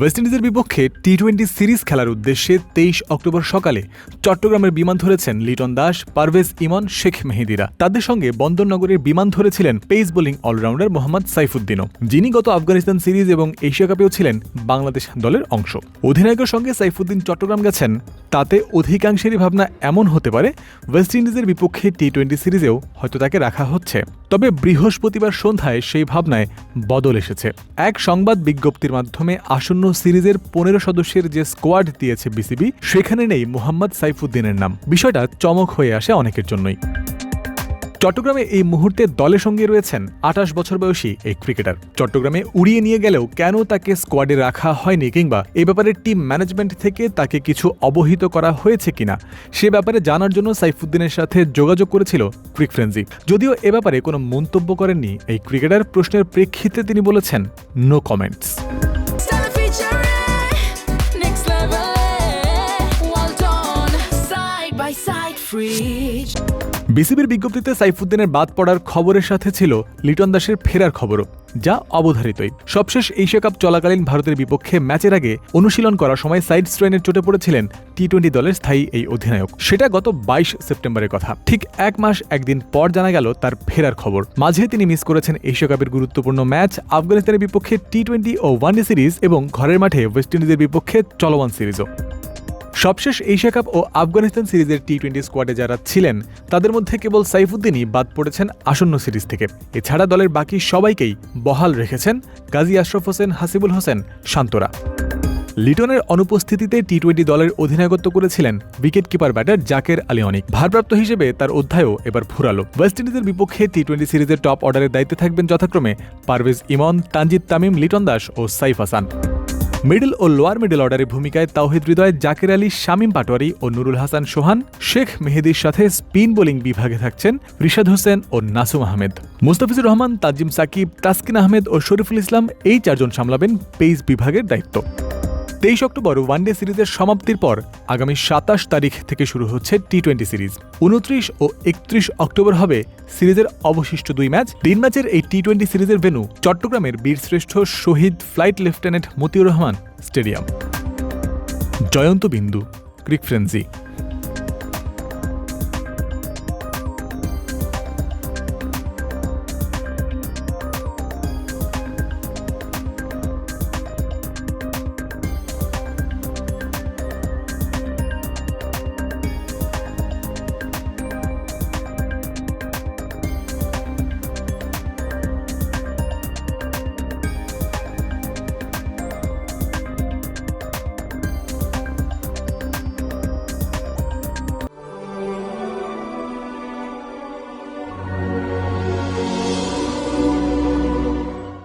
West ইন্ডিজের বিপক্ষে T twenty series খেলার উদ্দেশ্যে তেইশ অক্টোবর সকালে চট্টগ্রামের বিমান ধরেছেন লিটন দাস, পারভেজ ইমন, শেখ মেহেদিরা। তাদের সঙ্গে বন্দরনগরের বিমান ধরেছিলেন পেস বোলিং অলরাউন্ডার মোহাম্মদ সাইফুদ্দিনও, যিনি গত আফগানিস্তান সিরিজ এবং এশিয়া কাপেও ছিলেন বাংলাদেশ দলের অংশ। অধিনায়কের সঙ্গে সাইফুদ্দিন চট্টগ্রাম গেছেন, তাতে অধিকাংশেরই ভাবনা এমন হতে পারে, ওয়েস্ট ইন্ডিজের বিপক্ষে টি টোয়েন্টি সিরিজেও হয়তো তাকে রাখা হচ্ছে। তবে বৃহস্পতিবার সন্ধ্যায় সেই ভাবনায় বদল এসেছে। এক সংবাদ বিজ্ঞপ্তির মাধ্যমে আসন্ন সিরিজের পনেরো সদস্যের যে স্কোয়াড দিয়েছে বিসিবি সেখানে নেই মোহাম্মদ সাইফুদ্দিনের নাম। বিষয়টা চমক হয়ে আসে অনেকের জন্যই। চট্টগ্রামে এই মুহূর্তে দলের সঙ্গে রয়েছেন আঠাশ বছর বয়সী এই ক্রিকেটার চট্টগ্রামে উড়িয়ে নিয়ে গেলেও কেন তাকে স্কোয়াডে রাখা হয়নি কিংবা এ ব্যাপারে টিম ম্যানেজমেন্ট থেকে তাকে কিছু অবহিত করা হয়েছে কিনা, সে ব্যাপারে জানার জন্য সাইফুদ্দিনের সাথে যোগাযোগ করেছিল ক্রিক ফ্রেন্সি যদিও এ ব্যাপারে কোনো মন্তব্য করেননি এই ক্রিকেটার প্রশ্নের প্রেক্ষিতে তিনি বলেছেন নো কমেন্টস বিসিবির বিজ্ঞপ্তিতে সাইফুদ্দিনের বাদ পড়ার খবরের সাথে ছিল লিটন দাসের ফেরার খবরও, যা অবধারিতই। সবশেষ এশিয়া কাপ চলাকালীন ভারতের বিপক্ষে ম্যাচের আগে অনুশীলন করার সময় সাইড স্ট্রেনের চোটে পড়েছিলেন টি টোয়েন্টি দলের স্থায়ী এই অধিনায়ক। সেটা গত বাইশ সেপ্টেম্বরের কথা। ঠিক এক মাস একদিন পর জানা গেল তার ফেরার খবর। মাঝে তিনি মিস করেছেন এশিয়া কাপের গুরুত্বপূর্ণ ম্যাচ, আফগানিস্তানের বিপক্ষে টি টোয়েন্টি ও ওয়ানডে সিরিজ এবং ঘরের মাঠে ওয়েস্ট ইন্ডিজের বিপক্ষে চলমান সিরিজও। সবশেষ এশিয়া কাপ ও আফগানিস্তান সিরিজের টি টোয়েন্টি স্কোয়াডে যারা ছিলেন, তাদের মধ্যে কেবল সাইফুদ্দিনই বাদ পড়েছেন আসন্ন সিরিজ থেকে। এছাড়া দলের বাকি সবাইকেই বহাল রেখেছেন গাজী আশরফ হোসেন, হাসিবুল হোসেন, শান্তরা। লিটনের অনুপস্থিতিতে টি টোয়েন্টি দলের অধিনায়কত্ব করেছিলেন wicket keeper batter Jaker Ali Anik. ভারপ্রাপ্ত হিসেবে তার অধ্যায়ও এবার ফুরালো। ওয়েস্ট ইন্ডিজের বিপক্ষে টি টোয়েন্টি সিরিজের টপ অর্ডারের দায়িত্বে থাকবেন যথাক্রমে পারভেজ ইমন, তানজিদ তামিম, লিটন দাস ও সাইফ হাসান। মিডল ও লোয়ার মিডল অর্ডারের ভূমিকায় তাওহিদ হৃদয়, জাকির আলী, শামীম পাটোয়ারি ও নুরুল হাসান সোহান, শেখ মেহেদির সাথে স্পিন বোলিং বিভাগে থাকছেন রিশাদ হোসেন ও নাসুম আহমেদ। মুস্তাফিজুর রহমান, তাজিম সাকিব, তাসকিন আহমেদ ও শরীফুল ইসলাম এই চারজন সামলাবেন পেইস বিভাগের দায়িত্ব। তেইশ অক্টোবর ওয়ানডে সিরিজের সমাপ্তির পর আগামী সাতাশ তারিখ থেকে শুরু হচ্ছে টি টোয়েন্টি সিরিজ। উনত্রিশ ও একত্রিশ অক্টোবর হবে সিরিজের অবশিষ্ট দুই ম্যাচ। তিন ম্যাচের এই টি টোয়েন্টি সিরিজের ভেন্যু চট্টগ্রামের Birshreshtha Shahid flight lieutenant Motiur Rahman stadium. Joyanta Bindu, Cricfrenzy.